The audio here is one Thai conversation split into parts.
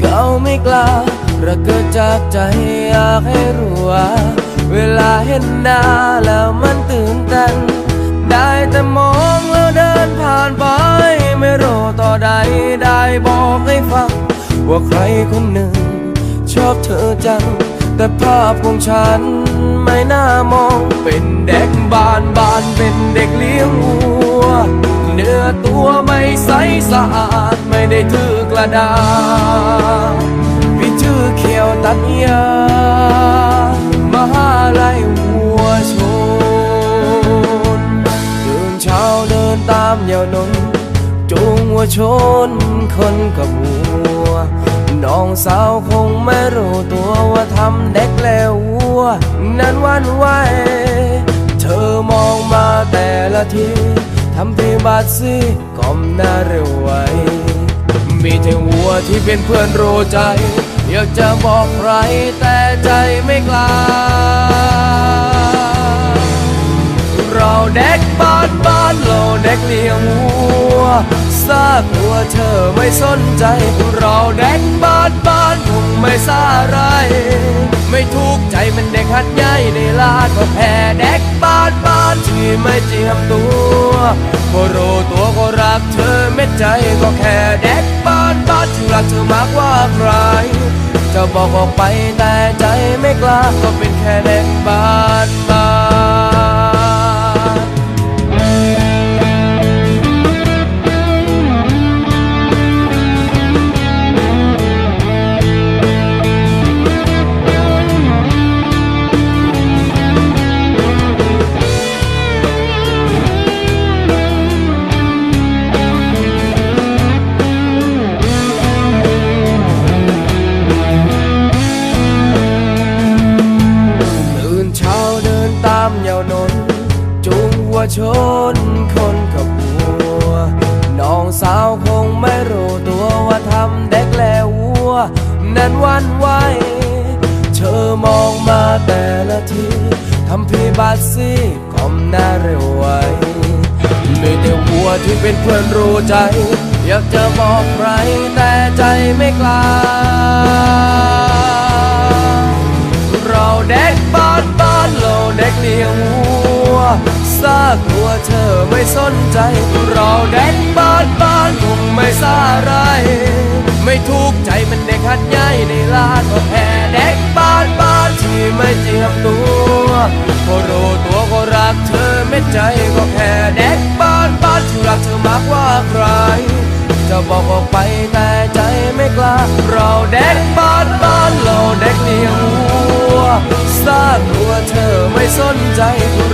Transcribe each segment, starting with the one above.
เขาไม่กล้าระเกิดจากใจอยากให้รู้ว่าเวลาเห็นหน้าแล้วมันตื่นเต้นได้แต่มองแล้วเดินผ่านไป ไม่รู้ต่อใดได้บอกให้ฟัง ว่าใครคนหนึ่ง ชอบเธอจัง แต่ภาพของฉันไม่น่ามอง เป็นเด็กบ้านบ้านเป็นเด็กเลี้ยงวัว เนื้อตัวไม่ใสสะอาด ไม่ได้ถือกระดาษพี่ชื่อเขียวตัดยามหาลัยวัวชนตื่นเช้าเดินตามยาวนนจูงวัวชนคนกับวัว น้องสาวคงไม่รู้ตัวว่าทำเด็กแล้ววัว นั้นวันไหวเธอมองมาแต่ละทีทำพีบาดซีก้มหน้าเร็วไว มีแต่วัวที่เป็นเพื่อนรู้ใจ อยากจะบอกใครแต่ใจไม่กล้า เราเด็กบ้านบ้านเราเด็กเลี้ยงวัวซากวัวเธอไม่สนใจ เราเด็กบ้านบ้านคงไม่ซาไร ไม่ถูกใจมันเด็กหัดใหญ่ในลาดก็แพ้เด็กบ้านบ้าน ที่ไม่เจียมตัวก็รู้ตัวก็รักเธอเม็ดใจก็แค่เด็กบ้านบ้านที่รักเธอมากกว่าใคร จะบอกออกไปแต่ใจไม่กล้าก็เป็นแค่เด็กบ้าน ชนคนกับวัว น้องสาวคงไม่รู้ตัวว่าทำเด็กแล้ววัว นั้นวันไหวเธอมองมาแต่ละทีทำพีบาดซีก้มหน้าเร็วไวมีแต่วัวที่เป็นเพื่อนรู้ใจ อยากจะบอกใครแต่ใจไม่กล้าเราเด็กบ้านบ้านเราเด็กเลี้ยงวัว ซากวัวเธอไม่สนใจ เราเด็กบ้านบ้านคงไม่ซาไรไม่ถูกใจมันเด็กหัดใหญ่ในลาดก็แพ้เด็กบ้านบ้านที่ไม่เจียมตัวก็รู้ตัวก็รักเธอเม็ดใจก็แค่เด็กบ้านบ้านที่รักเธอมากกว่าใคร จะบอกออกไปแต่ใจไม่กล้า เราเด็กบ้านบ้านเราเด็กเลี้ยง วัวซากวัวเธอไม่สนใจ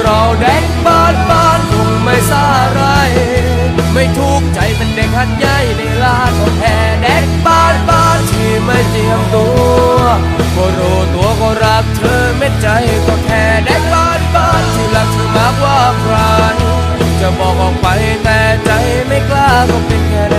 เราเด็กบ้านบ้านคงไม่ซาไร ไม่ถูกใจมันเด็กหัดใหญ่ในลาดแค่เด็กบ้านบ้านที่ไม่เจียมตัวก็รู้ตัวก็รักเธอเม็ดใจก็แค่เด็กบ้านบ้านที่รักเธอมากว่าใครจะบอกออกไปแต่ใจไม่กล้าก็เป็นไง